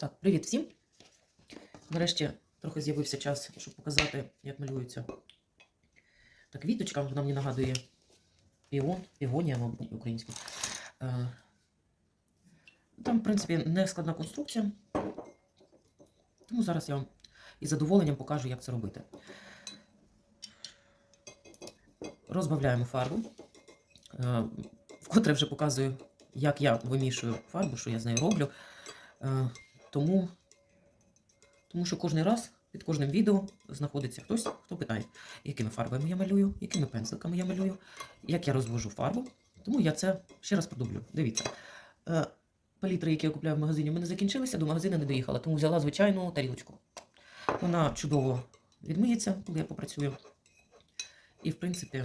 Так, привіт всім. Нарешті трохи з'явився час, щоб показати, як малюється та квіточка. Вона мені нагадує піон, півонія, мабуть, українською. Е, Там, в принципі, не складна конструкція. Тому зараз я вам із задоволенням покажу, як це робити. Розбавляємо фарбу. Е, Вкотре вже показую, як я вимішую фарбу, що я з нею роблю. Тому, тому що кожен раз під кожним відео знаходиться хтось, хто питає, якими фарбами я малюю, якими пензликами я малюю, як я розвожу фарбу. Тому я це ще раз продублю. Дивіться. Е, Палітри, які я купляю в магазині, в мене закінчилися, до магазину не доїхала, тому взяла звичайну тарілочку. Вона чудово відмиється, коли я попрацюю. І, в принципі,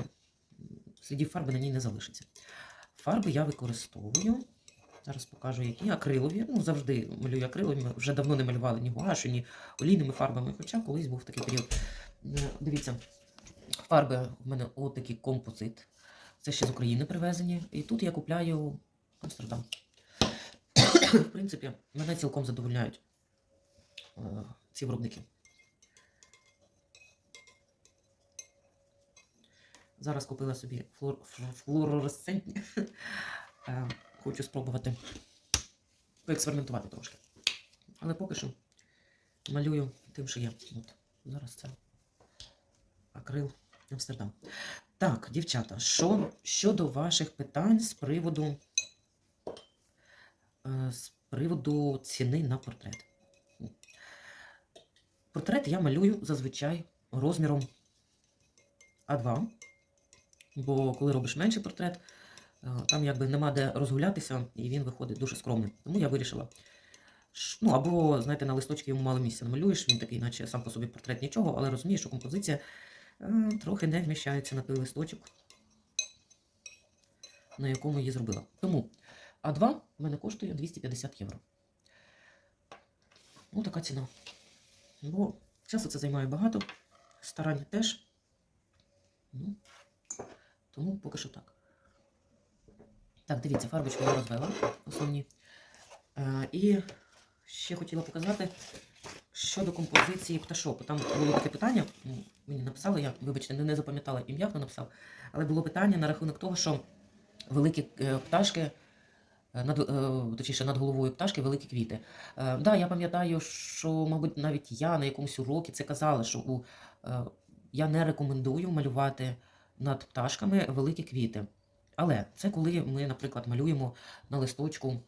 слідів фарби на ній не залишиться. Фарби я використовую. Зараз покажу, які акрилові. Ну, завжди малюю акрилові. Вже давно не малювали ні гуашю, ні олійними фарбами. Хоча колись був такий період. Е, Дивіться, фарби в мене отакий композит. Це ще з України привезені. І тут я купляю Амстердам. В принципі, мене цілком задовольняють е, ці виробники. Зараз купила собі флуоресцентні. Хочу спробувати поекспериментувати трошки. Але поки що малюю тим, що є. От. Зараз це акрил Амстердам. Так, дівчата, що щодо ваших питань з приводу, е, з приводу ціни на портрет. Портрет я малюю зазвичай розміром А2. Бо коли робиш менший портрет, там якби нема де розгулятися, і він виходить дуже скромним. Тому я вирішила. Ну, або, знаєте, на листочки йому мало місця намалюєш, він такий, наче сам по собі портрет нічого, але розумієш, що композиція е, трохи не вміщається на той листочок, на якому її зробила. Тому А2 в мене коштує 250 євро. Ну, така ціна. Бо часу це займає багато, старань теж. Ну, тому поки що так. Так, дивіться, фарбочку я розвела основні. Е, і ще хотіла показати щодо композиції пташок. Там було таке питання, ну, мені написали, я, вибачте, не, запам'ятала ім'я, хто написав, але було питання на рахунок того, що великі е, пташки, е, над, е, точніше, над головою пташки великі квіти. Е, да, я пам'ятаю, що, мабуть, навіть я на якомусь уроці це казала, що у, е, я не рекомендую малювати над пташками великі квіти. Але це коли ми, наприклад, малюємо на листочку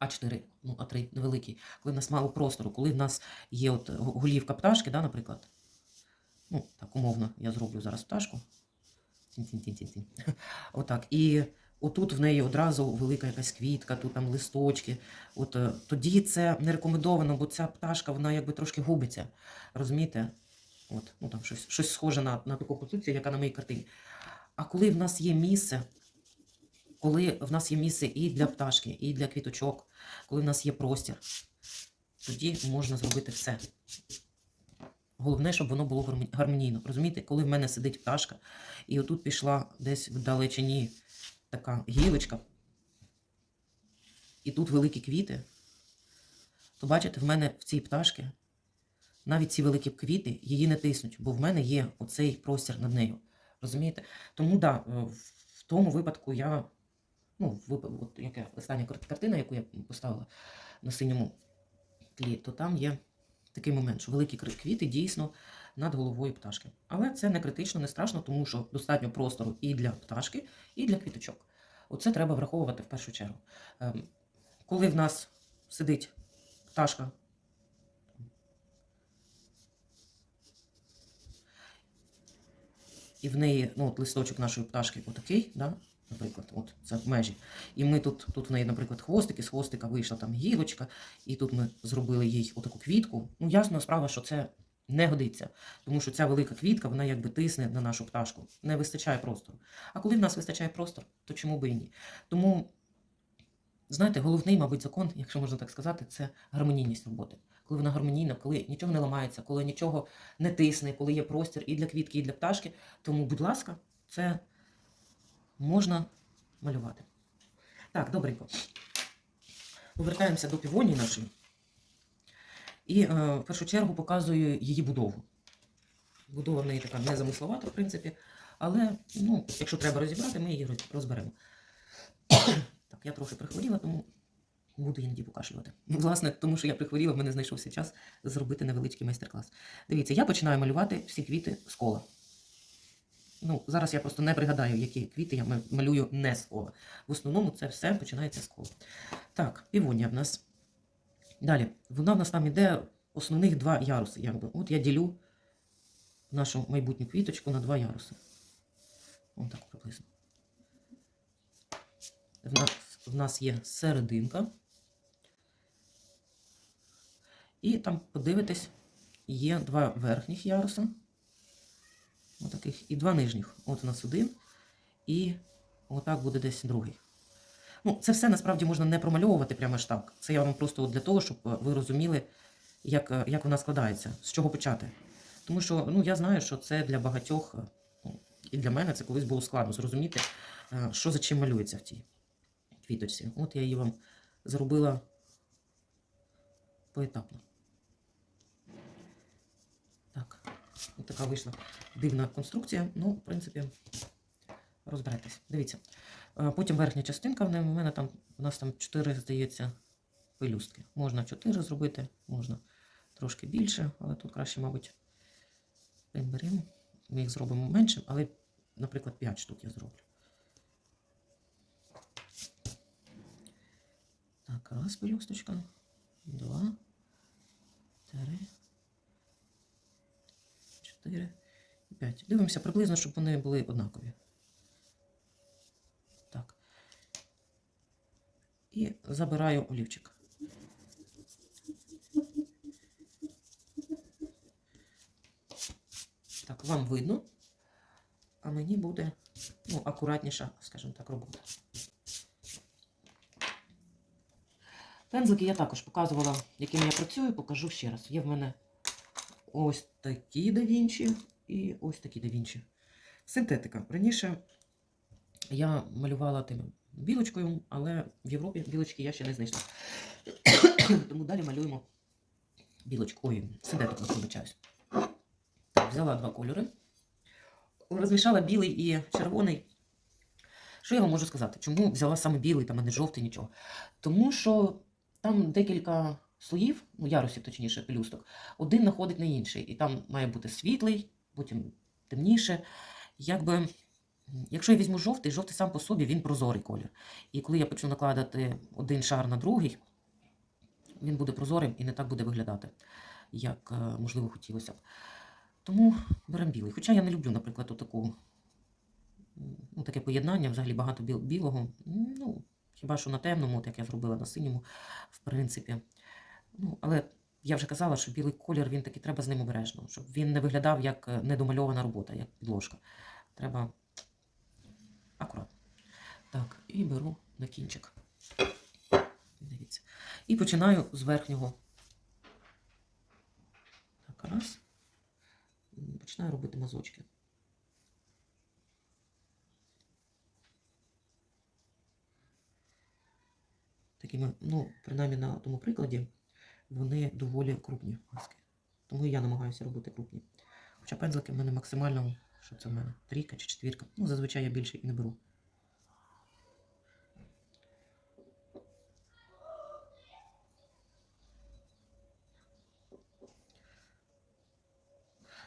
А4, ну А3 невеликий, коли в нас мало простору, коли в нас є от голівка пташки, да, наприклад. Ну, так, умовно, я зроблю зараз пташку. Отак. І отут в неї одразу велика якась квітка, тут там листочки. От е, тоді це не рекомендовано, бо ця пташка, вона якби трошки губиться. Розумієте? От, ну там щось, щось схоже на, на таку позицію, яка на моїй картині. А коли в нас є місце, коли в нас є місце і для пташки, і для квіточок, коли в нас є простір, тоді можна зробити все. Головне, щоб воно було гармонійно. Розумієте, коли в мене сидить пташка, і отут пішла десь в далечині така гілочка, і тут великі квіти, то бачите, в мене в цій пташці навіть ці великі квіти її не тиснуть, бо в мене є оцей простір над нею. Розумієте? Тому да, е, в тому випадку я, ну, от яка остання картина, яку я поставила на синьому тлі, то там є такий момент, що великі квіти дійсно над головою пташки. Але це не критично, не страшно, тому що достатньо простору і для пташки, і для квіточок. Оце треба враховувати в першу чергу. Ем, Коли в нас сидить пташка і в неї ну, от листочок нашої пташки отакий, да? наприклад, от це межі. І ми тут, тут в неї, наприклад, хвостик, з хвостика вийшла там гілочка, і тут ми зробили їй отаку квітку. Ну, ясна справа, що це не годиться, тому що ця велика квітка, вона якби тисне на нашу пташку. Не вистачає простору. А коли в нас вистачає простору, то чому би і ні? Тому, знаєте, головний, мабуть, закон, якщо можна так сказати, це гармонійність роботи. Коли вона гармонійна, коли нічого не ламається, коли нічого не тисне, коли є простір і для квітки, і для пташки, тому, будь ласка, це можна малювати. Так, добренько. Повертаємося до півонії нашої. І е, в першу чергу показую її будову. Будова в неї така незамисловата, в принципі. Але, ну, якщо треба розібрати, ми її розберемо. так, я трохи прихворіла, тому буду іноді покашлювати. Власне, тому що я прихворіла, в мене знайшовся час зробити невеличкий майстер-клас. Дивіться, я починаю малювати всі квіти з кола. Ну, зараз я просто не пригадаю, які квіти я малюю не з кола. В основному це все починається з кола. Так, півонія в нас. Далі, вона в нас там іде основних два яруси. Якби. От я ділю нашу майбутню квіточку на два яруси. Ось так приблизно. В нас, в нас є серединка. І там, подивитесь, є два верхніх яруса. Отаких, і два нижніх. От у нас один. І отак буде десь другий. Ну, це все насправді можна не промальовувати прямо ж так. Це я вам просто для того, щоб е, ви розуміли, як, е, як вона складається, з чого почати. Тому що ну, я знаю, що це для багатьох, е, ну, і для мене це колись було складно зрозуміти, що за чим малюється в тій квіточці. От я її вам зробила поетапно. Так, от така вийшла дивна конструкція. Ну, в принципі, розберетесь. Дивіться. Е, Потім верхня частинка, в мене- там, у нас там 4, здається, пелюстки. Можна 4 зробити, можна трошки більше, але тут краще, мабуть, приберемо. Ми їх зробимо менше, але, наприклад, 5 штук я зроблю. Так, раз пелюсточка, два, три, чотири і п'ять. Дивимося приблизно, щоб вони були однакові. Так. І забираю олівчик. Так, вам видно, а мені буде ну, акуратніша, скажімо так, робота. Пензлики я також показувала, якими я працюю, покажу ще раз. Є в мене ось такі да Вінчі і ось такі да Вінчі. Синтетика. Раніше я малювала тим білочкою, але в Європі білочки я ще не знайшла. Тому далі малюємо білочку. Ой, синтетику, вибачаюсь. Взяла два кольори. Розмішала білий і червоний. Що я вам можу сказати? Чому взяла саме білий, там, а не жовтий, нічого? Тому що там декілька слоїв, ну, ярусів, точніше, пелюсток, один находить на інший. І там має бути світлий, потім темніше. Якби, якщо я візьму жовтий, жовтий сам по собі він прозорий колір. І коли я почну накладати один шар на другий, він буде прозорим і не так буде виглядати, як, е, можливо, хотілося б. Тому беремо білий. Хоча я не люблю, наприклад, таку, ну, таке поєднання, взагалі багато біл- білого. Ну, хіба що на темному, от як я зробила на синьому, в принципі. Ну, але я вже казала, що білий колір він таки треба з ним обережно, щоб він не виглядав як е, недомальована робота, як підложка. Треба акуратно. Так, і беру на кінчик. Дивіться. І починаю з верхнього. Так, раз. Починаю робити мазочки. Такими, ну, принаймні на тому прикладі, вони доволі крупні маски. Тому я намагаюся робити крупні. Хоча пензлики в мене максимально, що це в мене? Трійка чи четвірка. Ну, зазвичай я більше і не беру.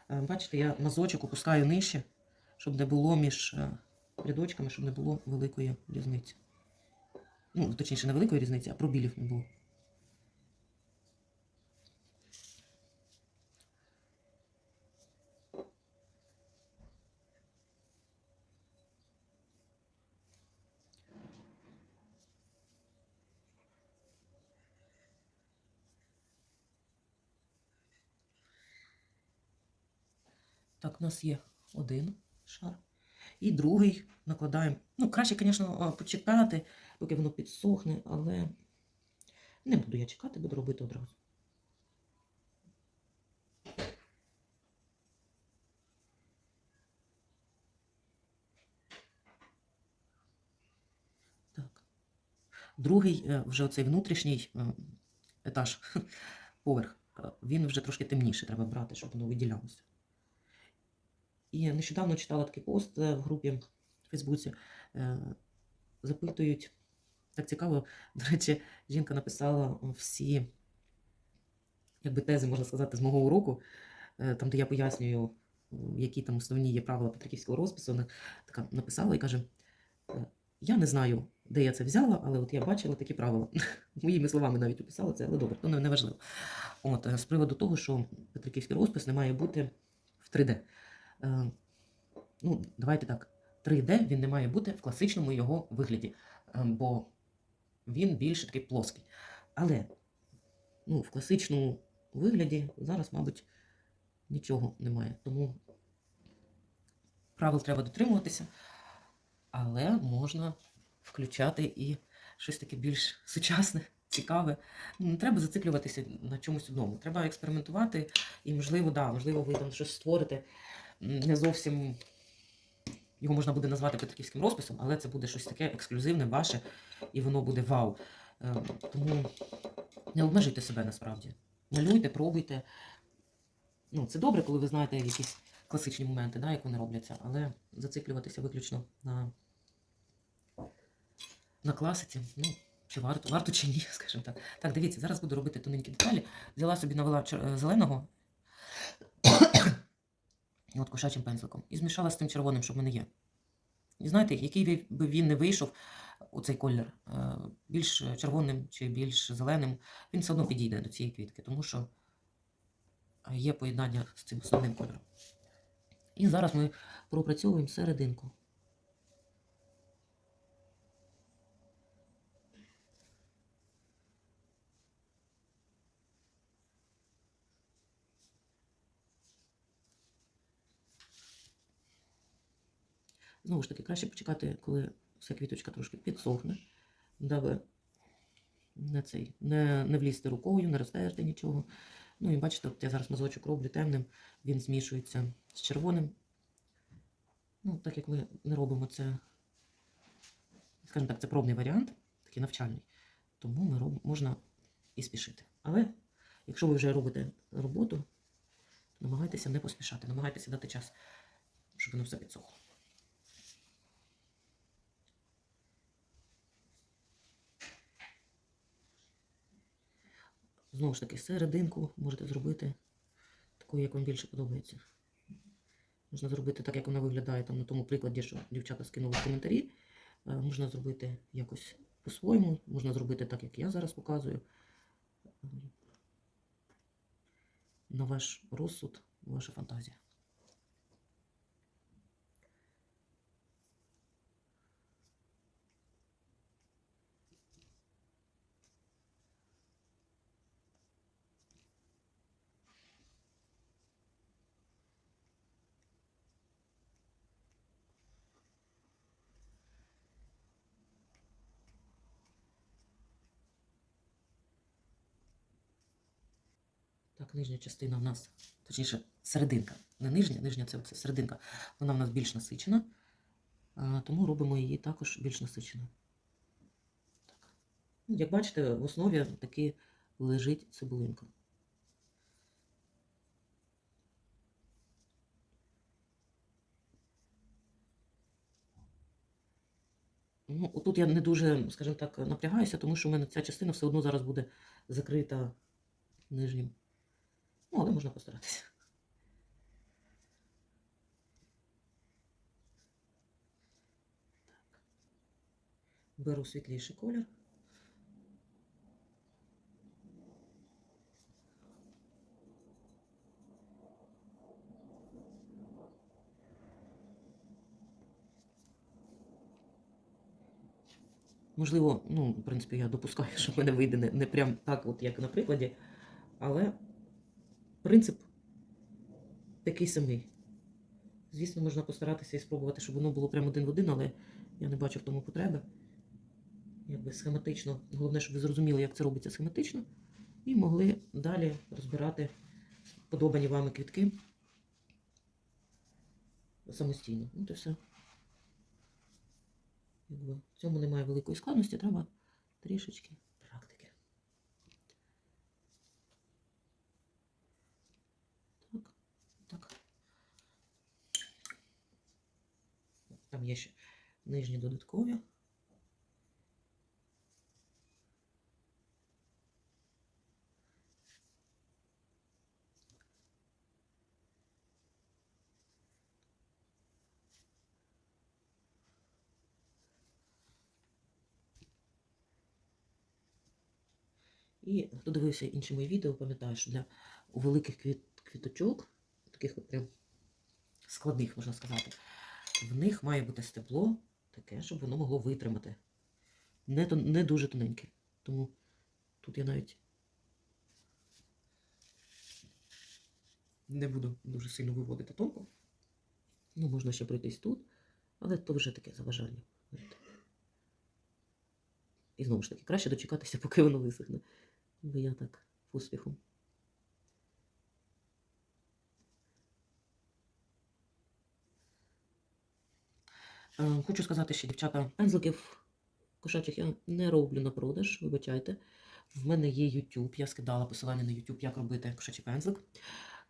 Е, Бачите, я мазочок опускаю нижче, щоб не було між е, рядочками, щоб не було великої різниці. Ну, точніше, не великої різниці, а пробілів не було. У нас є один шар. І другий накладаємо. Ну, краще, звісно, почекати, поки воно підсохне, але не буду я чекати, буду робити одразу. Так. Другий, е, вже оцей внутрішній е, етаж, поверх. е, він вже трошки темніше треба брати, щоб воно виділялося. І нещодавно читала такий пост е, в групі в Фейсбуці. е, Запитують, так цікаво, до речі, жінка написала всі якби тези, можна сказати, з мого уроку, е, там, де я пояснюю, які там основні є правила Петриківського розпису, вона така написала і каже: е, Я не знаю, де я це взяла, але от я бачила такі правила. Моїми словами навіть описала це, але добре, то не важливо. От, е, з приводу того, що Петриківський розпис не має бути в 3D. Е, Ну, давайте так. 3D він не має бути в класичному його вигляді, е, бо він більш такий плоский. Але ну, в класичному вигляді зараз, мабуть, нічого немає. Тому правил треба дотримуватися, але можна включати і щось таке більш сучасне, цікаве. Не треба зациклюватися на чомусь одному. Треба експериментувати, і, можливо, да, можливо, ви там щось створите не зовсім. Його можна буде назвати петриківським розписом, але це буде щось таке ексклюзивне, ваше, і воно буде вау. Е, Тому не обмежуйте себе насправді. Малюйте, пробуйте. Ну, це добре, коли ви знаєте якісь класичні моменти, да, як вони робляться, але зациклюватися виключно на, на класиці. Ну, чи варто, варто чи ні, скажімо так. Так, дивіться, зараз буду робити тоненькі деталі. Взяла собі навела е, зеленого от кошачим пензликом і змішала з тим червоним, що в мене є. І знаєте, який би він не вийшов, оцей колір, е, більш червоним чи більш зеленим, він все одно підійде до цієї квітки, тому що є поєднання з цим основним кольором. І зараз ми пропрацьовуємо серединку. Знову ж таки, краще почекати, коли вся квіточка трошки підсохне, даби не, цей, не, не влізти рукою, не розтерти нічого. Ну і бачите, от я зараз мазочок роблю темним, він змішується з червоним. Ну, так як ми не робимо це, скажімо так, це пробний варіант, такий навчальний, тому ми роб... можна і спішити. Але якщо ви вже робите роботу, намагайтеся не поспішати, намагайтеся дати час, щоб воно все підсохло. Знову ж таки, серединку можете зробити такою, як вам більше подобається. Можна зробити так, як вона виглядає там на тому прикладі, що дівчата скинули в коментарі. Е, Можна зробити якось по-своєму, можна зробити так, як я зараз показую. Ем, На ваш розсуд, ваша фантазія. Нижня частина в нас, точніше, серединка. Не нижня, нижня це, це серединка. Вона в нас більш насичена, тому робимо її також більш насиченою. Так. Ну, Як бачите, в основі таки лежить цибулинка. Ну, тут я не дуже, скажімо так, напрягаюся, тому що в мене ця частина все одно зараз буде закрита нижнім. Ну, але можна постаратися. Так. Беру світліший колір. Можливо, ну, в принципі, я допускаю, що в мене вийде не, не прям так, от як на прикладі, але принцип такий самий. Звісно, можна постаратися і спробувати, щоб воно було прямо один в один, але я не бачу в тому потреби. Якби схематично. Головне, щоб ви зрозуміли, як це робиться схематично, і могли далі розбирати подобані вами квітки самостійно. От і все. Якби в цьому немає великої складності, треба трішечки там є ще нижні додаткові. І хто дивився інші мої відео, пам'ятає, що для великих квіт, квіточок, таких от прям складних, можна сказати, в них має бути стебло таке, щоб воно могло витримати. Не, не дуже тоненьке. Тому тут я навіть не буду дуже сильно виводити тонко. Ну, можна ще пройтись тут, але то вже таке заважання. І знову ж таки, краще дочекатися, поки воно висохне. Бо я так поспіхом. Хочу сказати, що дівчата пензликів кошачих я не роблю на продаж, вибачайте. В мене є YouTube, я скидала посилання на YouTube, як робити кошачий пензлик.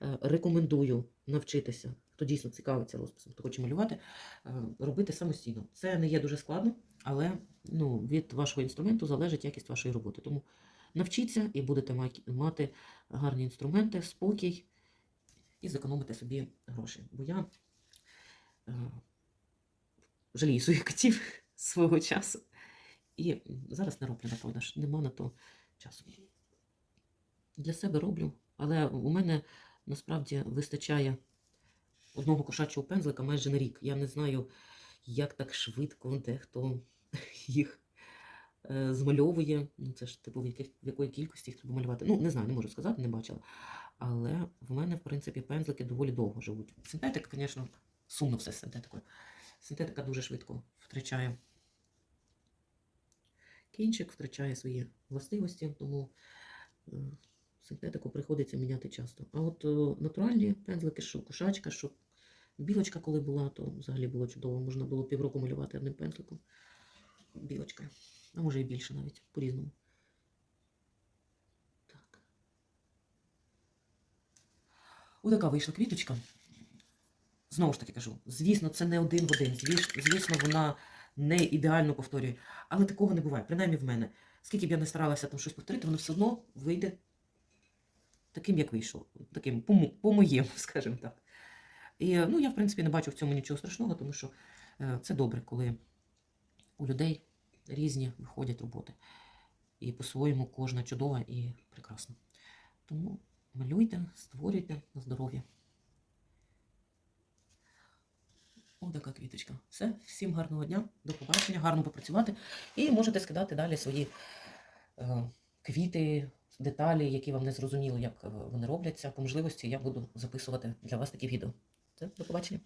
Е, Рекомендую навчитися, хто дійсно цікавиться розписом, хто хоче малювати, е, робити самостійно. Це не є дуже складно, але ну, від вашого інструменту залежить якість вашої роботи. Тому навчіться і будете мати гарні інструменти, спокій і зекономите собі гроші. Бо я е, жалію своїх котів свого часу. І зараз не роблю на продаж, нема на то часу. Для себе роблю, але у мене насправді вистачає одного кошачого пензлика майже на рік. Я не знаю, як так швидко дехто їх е, змальовує. Ну, це ж типу в, яких, в якої кількості їх треба малювати. Ну, не знаю, не можу сказати, не бачила. Але в мене, в принципі, пензлики доволі довго живуть. Синтетика, звісно, сумно все з синтетикою. Синтетика дуже швидко втрачає кінчик, втрачає свої властивості, тому е, синтетику приходиться міняти часто. А от е, натуральні пензлики, що кошачка, що білочка, коли була, то взагалі було чудово. Можна було півроку малювати одним пензликом. Білочка. А може і більше навіть, по-різному. Так. Отака вийшла квіточка. Знову ж таки кажу, звісно, це не один в один. Звісно, вона не ідеально повторює. Але такого не буває, принаймні в мене. Скільки б я не старалася там щось повторити, воно все одно вийде таким, як вийшло. Таким по-мо- по-моєму, скажімо так. І ну, я, в принципі, не бачу в цьому нічого страшного, тому що е, це добре, коли у людей різні виходять роботи. І по-своєму кожна чудова і прекрасна. Тому малюйте, створюйте на здоров'я. О, така квіточка. Все, всім гарного дня, до побачення, гарно попрацювати. І можете скидати далі свої е, квіти, деталі, які вам не зрозуміло, як е, вони робляться. По можливості я буду записувати для вас такі відео. Все, до побачення.